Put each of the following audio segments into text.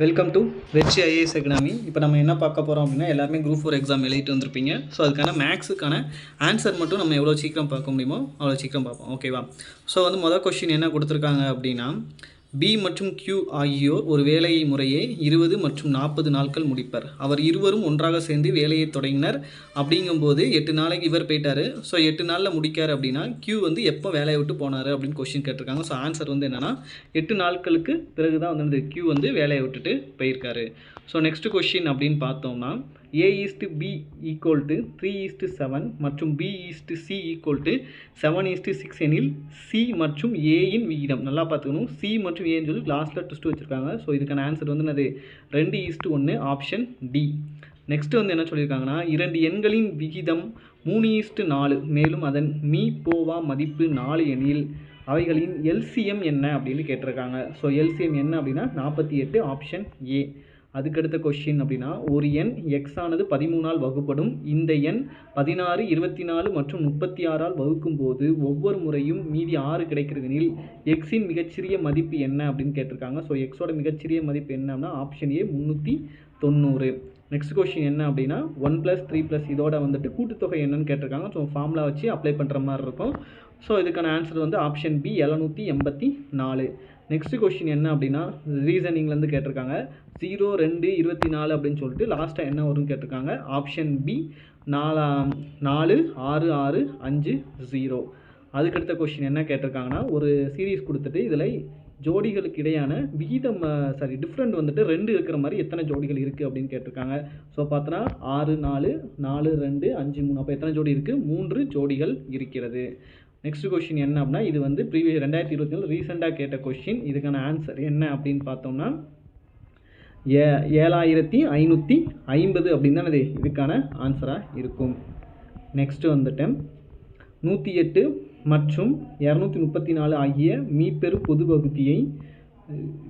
Welcome to Vetri IAS economy இப்போ நம்ம என்ன பார்க்க போகிறோம் அப்படின்னா எல்லாருமே குரூப் ஃபோர் எக்ஸாம் எழுதிட்டு வந்திருப்பீங்க. ஸோ அதுக்கான மேக்ஸுக்கான ஆன்சர் மட்டும் நம்ம எவ்வளோ சீக்கிரம் பார்க்க முடியுமோ அவ்வளோ சீக்கிரம் பார்ப்போம். ஓகேவா ஸோ வந்து மொதல் கொஷின் என்ன கொடுத்துருக்காங்க அப்படின்னா பி மற்றும் கியூ ஆகியோர் ஒரு வேலையை முறையே இருபது மற்றும் நாற்பது நாட்கள் முடிப்பர். அவர் இருவரும் ஒன்றாக சேர்ந்து வேலையை தொடங்கினர். அப்படிங்கும்போது எட்டு நாளைக்கு இவர் போயிட்டாரு. ஸோ எட்டு நாளில் முடிக்காரு அப்படின்னா கியூ வந்து எப்போ வேலையை விட்டு போனார் அப்படின்னு கொஸ்டின் கேட்டிருக்காங்க. ஸோ ஆன்சர் வந்து என்னென்னா எட்டு நாட்களுக்கு பிறகு தான் வந்து கியூ வந்து வேலையை விட்டுட்டு போயிருக்காரு. ஸோ நெக்ஸ்ட் கொஷின் அப்படின்னு பார்த்தோம்னா A is to B equal to three is to seven மற்றும் B is to C equal to seven is to six எனில் சி மற்றும் ஏயின் விகிதம். நல்லா பார்த்துக்கணும். சி மற்றும் ஏன்னு சொல்லி லாஸ்ட்டில் ட்விஸ்ட்டு வச்சுருக்காங்க. ஸோ இதுக்கான ஆன்சர் வந்து என்னது? ரெண்டு ஈஸ்ட்டு ஒன்று ஆப்ஷன் டி நெக்ஸ்ட் வந்து என்ன சொல்லியிருக்காங்கன்னா இரண்டு எண்களின் விகிதம் மூணு ஈஸ்ட்டு நாலு. மேலும் அதன் மீ போவா மதிப்பு நாலு எனில் அவைகளின் எல்சிஎம் என்ன அப்படின்னு கேட்டிருக்காங்க. ஸோ எல்சிஎம் என்ன அப்படின்னா நாற்பத்தி எட்டு ஆப்ஷன் ஏ அதுக்கடுத்த கொஷின் அப்படின்னா ஒரு எண் எக்ஸ் ஆனது பதிமூணால் வகுப்படும். இந்த எண் பதினாறு இருபத்தி நாலு மற்றும் முப்பத்தி ஆறால் வகுக்கும் போது ஒவ்வொரு முறையும் மீதி ஆறு கிடைக்கிறதுனில் எக்ஸின் மிகச்சிறிய மதிப்பு என்ன அப்படின்னு கேட்டிருக்காங்க. ஸோ எக்ஸோட மிகச்சிறிய மதிப்பு என்னன்னா ஆப்ஷன் ஏ முந்நூற்றி தொண்ணூறு. நெக்ஸ்ட் கொஷின் என்ன அப்படின்னா ஒன் ப்ளஸ் த்ரீ ப்ளஸ் இதோட வந்துட்டு கூட்டுத்தொகை என்னன்னு கேட்டிருக்காங்க. ஸோ ஃபார்முலா வச்சு அப்ளை பண்ணுற மாதிரி இருக்கும். ஸோ இதுக்கான ஆன்சர் வந்து ஆப்ஷன் பி எழுநூற்றி எண்பத்தி நாலு. நெக்ஸ்ட் கொஷின் என்ன அப்படின்னா ரீசனிங்லேருந்து கேட்டிருக்காங்க. ஜீரோ ரெண்டு இருபத்தி நாலு அப்படின்னு சொல்லிட்டு லாஸ்ட்டாக என்ன வரும்னு கேட்டிருக்காங்க. ஆப்ஷன் பி நாலாம் நாலு ஆறு ஆறு அஞ்சு ஜீரோ அதுக்கடுத்த கொஷின் என்ன கேட்டிருக்காங்கன்னா ஒரு சீரீஸ் கொடுத்துட்டு இதில் ஜோடிகளுக்கு இடையான விகிதம் சாரி டிஃப்ரெண்ட் வந்துட்டு ரெண்டு இருக்கிற மாதிரி எத்தனை ஜோடிகள் இருக்குது அப்படின்னு கேட்டிருக்காங்க. ஸோ பார்த்தோன்னா ஆறு நாலு நாலு ரெண்டு அஞ்சு மூணு அப்போ எத்தனை ஜோடி இருக்குது மூன்று ஜோடிகள் இருக்கிறது. நெக்ஸ்ட் கொஷின் என்ன அப்படின்னா இது வந்து ப்ரீவியஸ் ரெண்டாயிரத்தி இருபத்தி நாலு ரீசெண்டாக கேட்ட கொஷின் இதுக்கான ஆன்சர் என்ன அப்படின்னு பார்த்தோம்னா ஏ ஏழாயிரத்தி ஐநூற்றி ஐம்பது அப்படின்னு தான் இது இதுக்கான ஆன்சராக இருக்கும். நெக்ஸ்ட்டு வந்துட்டு நூற்றி எட்டு மற்றும் இரநூத்தி முப்பத்தி நாலு ஆகிய மீப்பெரு பொது பகுதியை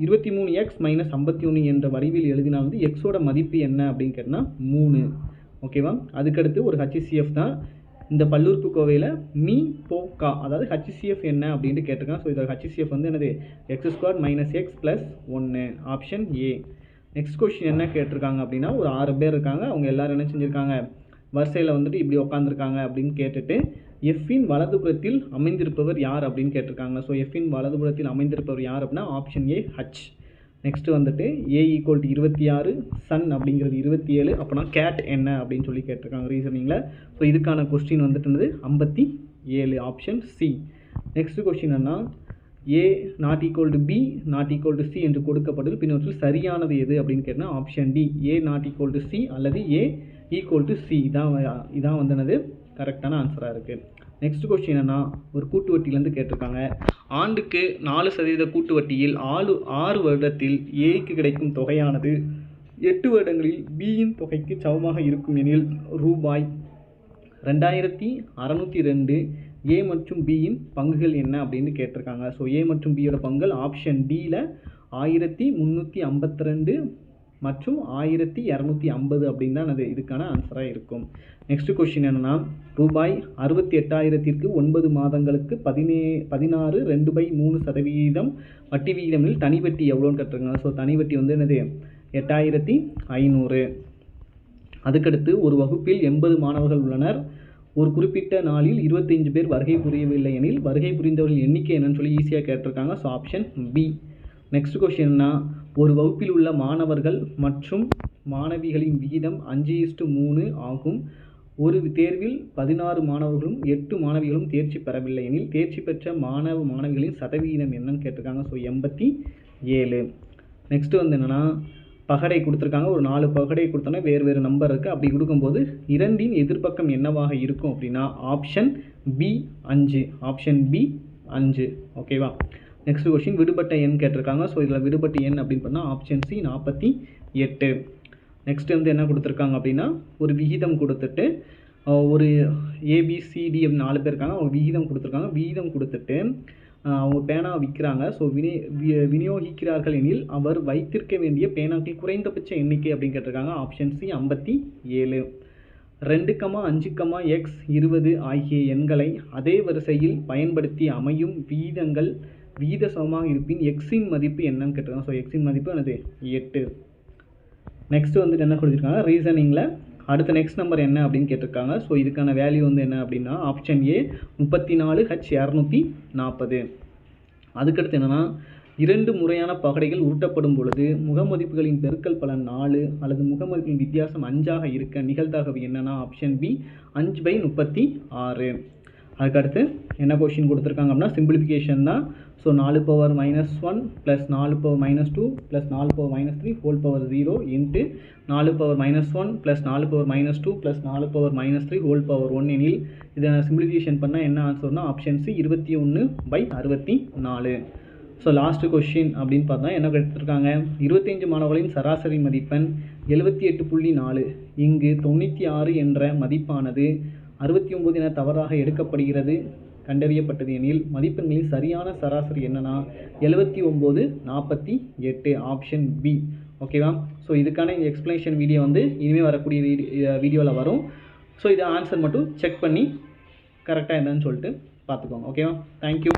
இருபத்தி மூணு எக்ஸ் மைனஸ் ஐம்பத்தி ஒன்று என்ற வடிவில் எழுதினால் வந்து எக்ஸோட மதிப்பு என்ன அப்படின்னு கேட்டால் மூணு. ஓகேவா அதுக்கடுத்து ஒரு ஹச்சிசிஎஃப் தான். இந்த பல்லுறுப்புக்கோவையில் மீ போ கா அதாவது ஹச்சிசிஎஃப் என்ன அப்படின்ட்டு கேட்டிருக்காங்க. ஸோ இதோட ஹச்சிசிஎஃப் வந்து என்னது? X square minus X plus ஒன்று ஆப்ஷன் ஏ நெக்ஸ்ட் கொஸ்டின் என்ன கேட்டிருக்காங்க அப்படின்னா ஒரு ஆறு பேர் இருக்காங்க. அவங்க எல்லாரும் என்ன செஞ்சுருக்காங்க? வரிசையில் வந்துட்டு இப்படி உட்காந்துருக்காங்க அப்படின்னு கேட்டுட்டு எஃப்பின் வலதுபுறத்தில் அமைந்திருப்பவர் யார் அப்படின்னு கேட்டிருக்காங்க. ஸோ எஃப்பின் வலதுபுறத்தில் அமைந்திருப்பவர் யார் அப்படின்னா ஆப்ஷன் ஏ ஹச் நெக்ஸ்ட்டு வந்துட்டு ஏ ஈக்குவல் டு இருபத்தி ஆறு சன் அப்படிங்கிறது இருபத்தி ஏழு அப்போனா கேட் என்ன அப்படின்னு சொல்லி கேட்டிருக்காங்க ரீசனிங்கில் ஸோ இதுக்கான கொஸ்டின் வந்துட்டு ஐம்பத்தி ஏழு ஆப்ஷன் சி நெக்ஸ்ட் கொஸ்டின் என்ன A not equal to B not equal to C என்று கொடுக்கப்பட்டது பின்னவற்றில் சரியானது எது அப்படின்னு கேட்டால் option D A not equal to C அல்லது ஏ ஈக்குவல் டு சி இதான் இதான் வந்து என்னது? கரெக்டான ஆன்சராக இருக்குது நெக்ஸ்ட் கொஸ்டின் என்னன்னா ஒரு கூட்டு வட்டியிலேருந்து கேட்டிருக்காங்க. ஆண்டுக்கு நாலு சதவீத கூட்டு வட்டியில் ஆறு ஆறு வருடத்தில் ஏக்கு கிடைக்கும் தொகையானது எட்டு வருடங்களில் பியின் தொகைக்கு சமமாக இருக்கும் எனில் ரூபாய் ரெண்டாயிரத்தி அறநூற்றி ரெண்டு ஏ மற்றும் பியின் பங்குகள் என்ன அப்படின்னு கேட்டிருக்காங்க. ஸோ ஏ மற்றும் பியோட பங்குகள் ஆப்ஷன் டியில் ஆயிரத்தி முந்நூற்றி ஐம்பத்தி ரெண்டு மற்றும் ஆயிரத்தி இரநூத்தி ஐம்பது அப்படின்னு தான் அது இதுக்கான ஆன்சராக இருக்கும். நெக்ஸ்ட் கொஷின் என்னென்னா ரூபாய் அறுபத்தி எட்டாயிரத்திற்கு ஒன்பது மாதங்களுக்கு பதினே பதினாறு ரெண்டு பை மூணு சதவீதம் வட்டி விகிதமில் தனி வட்டி எவ்வளோன்னு கட்டுறாங்க ஸோ தனி வட்டி வந்து என்னது? எட்டாயிரத்தி ஐநூறு. அதுக்கடுத்து ஒரு வகுப்பில் எண்பது மாணவர்கள் உள்ளனர். ஒரு குறிப்பிட்ட நாளில் இருபத்தஞ்சு பேர் வருகை புரியவில்லை எனில் வருகை புரிந்தவர்கள் எண்ணிக்கை என்னன்னு சொல்லி ஈஸியாக கேட்டிருக்காங்க. ஸோ ஆப்ஷன் பி நெக்ஸ்ட் கொஷின்னா ஒரு வகுப்பில் உள்ள மாணவர்கள் மற்றும் மாணவிகளின் விகிதம் அஞ்சு இஸ்டு மூணு ஆகும். ஒரு தேர்வில் பதினாறு மாணவர்களும் எட்டு மாணவிகளும் தேர்ச்சி பெறவில்லை எனில் தேர்ச்சி பெற்ற மாணவ மாணவிகளின் சதவிகிதம் என்னன்னு கேட்டிருக்காங்க. ஸோ எண்பத்தி ஏழு. நெக்ஸ்ட்டு வந்து என்னென்னா பகடை கொடுத்துருக்காங்க. ஒரு நாலு பகடை கொடுத்தோன்னா வேறு வேறு நம்பர் இருக்குது அப்படி கொடுக்கும்போது இரண்டின் எதிர்ப்பக்கம் என்னவாக இருக்கும் அப்படின்னா ஆப்ஷன் பி அஞ்சு. ஆப்ஷன் பி அஞ்சு. ஓகேவா நெக்ஸ்ட் கொஷின் விடுபட்ட எண் கேட்டிருக்காங்க. ஸோ இதில் விடுபட்ட எண் அப்படின்னு பண்ணால் ஆப்ஷன் சி நாற்பத்தி எட்டு. நெக்ஸ்ட் வந்து என்ன கொடுத்துருக்காங்க அப்படின்னா ஒரு விகிதம் கொடுத்துட்டு ஒரு ஏபிசிடி நாலு பேர் இருக்காங்க. அவங்க விகிதம் கொடுத்துருக்காங்க. விகிதம் கொடுத்துட்டு அவங்க பேனா விற்கிறாங்க ஸோ வினி விநியோகிக்கிறார்கள் எனில் அவர் வைத்திருக்க வேண்டிய பேனாக்கள் குறைந்தபட்ச எண்ணிக்கை அப்படின்னு கேட்டிருக்காங்க. ஆப்ஷன் சி ஐம்பத்தி ஏழு. ரெண்டு கமா அஞ்சு கமா எக்ஸ் இருபது ஆகிய எண்களை அதே வரிசையில் பயன்படுத்தி அமையும் விகிதங்கள் விகித சமமாக இருப்பின் எக்ஸின் மதிப்பு என்னன்னு கேட்டிருக்காங்க. ஸோ எக்ஸின் மதிப்பு என்னது? எட்டு. நெக்ஸ்ட் வந்துட்டு என்ன கொடுத்துருக்காங்க? ரீசனிங்கில் அடுத்த நெக்ஸ்ட் நம்பர் என்ன அப்படின்னு கேட்டிருக்காங்க. ஸோ இதுக்கான வேல்யூ வந்து என்ன அப்படின்னா ஆப்ஷன் ஏ முப்பத்தி நாலு ஹச் இரநூத்தி நாற்பது அதுக்கடுத்து என்னென்னா இரண்டு முறையான பகடைகள் உருட்டப்படும் பொழுது முகமதிப்புகளின் பெருக்கல் பலன் நாலு அல்லது முகமதிப்பின் வித்தியாசம் அஞ்சாக இருக்க நிகழ்தகவு என்னன்னா ஆப்ஷன் பி அஞ்சு பை முப்பத்தி ஆறு. அதுக்கடுத்து என்ன கொஷின் கொடுத்துருக்காங்க அப்படின்னா சிம்பிளிஃபிகேஷன் தான். ஸோ நாலு பவர் மைனஸ் ஒன் ப்ளஸ் நாலு பவர் மைனஸ் டூ ப்ளஸ் நாலு power minus three whole power zero into நாலு பவர் மைனஸ் ஒன் ப்ளஸ் நாலு பவர் மைனஸ் டூ ப்ளஸ் நாலு power minus three whole power one எனில் இதை simplification பண்ணால் என்ன ஆன்சர்னா ஆப்ஷன் சி இருபத்தி ஒன்று பை அறுபத்தி நாலு. ஸோ லாஸ்ட்டு கொஷின் அப்படின்னு பார்த்தா என்ன எடுத்திருக்காங்க இருபத்தஞ்சு மாணவர்களின் சராசரி மதிப்பெண் எழுபத்தி எட்டு புள்ளி நாலு. இங்கு தொண்ணூற்றி ஆறு என்ற மதிப்பானது அறுபத்தி ஒம்பது என தவறாக எடுக்கப்படுகிறது. கண்டறியப்பட்டது எனில் மதிப்பெண்களின் சரியான சராசரி என்னன்னா எழுபத்தி ஒம்பது நாற்பத்தி எட்டு ஆப்ஷன் பி ஓகேவா ஸோ இதுக்கான எக்ஸ்ப்ளனேஷன் வீடியோ வந்து இனிமேல் வரக்கூடிய வீடியோ வீடியோவில் வரும். ஸோ இதை ஆன்சர் மட்டும் செக் பண்ணி கரெக்டாக என்னன்னு சொல்லிட்டு பார்த்துக்கோங்க. ஓகேவா தேங்க்யூ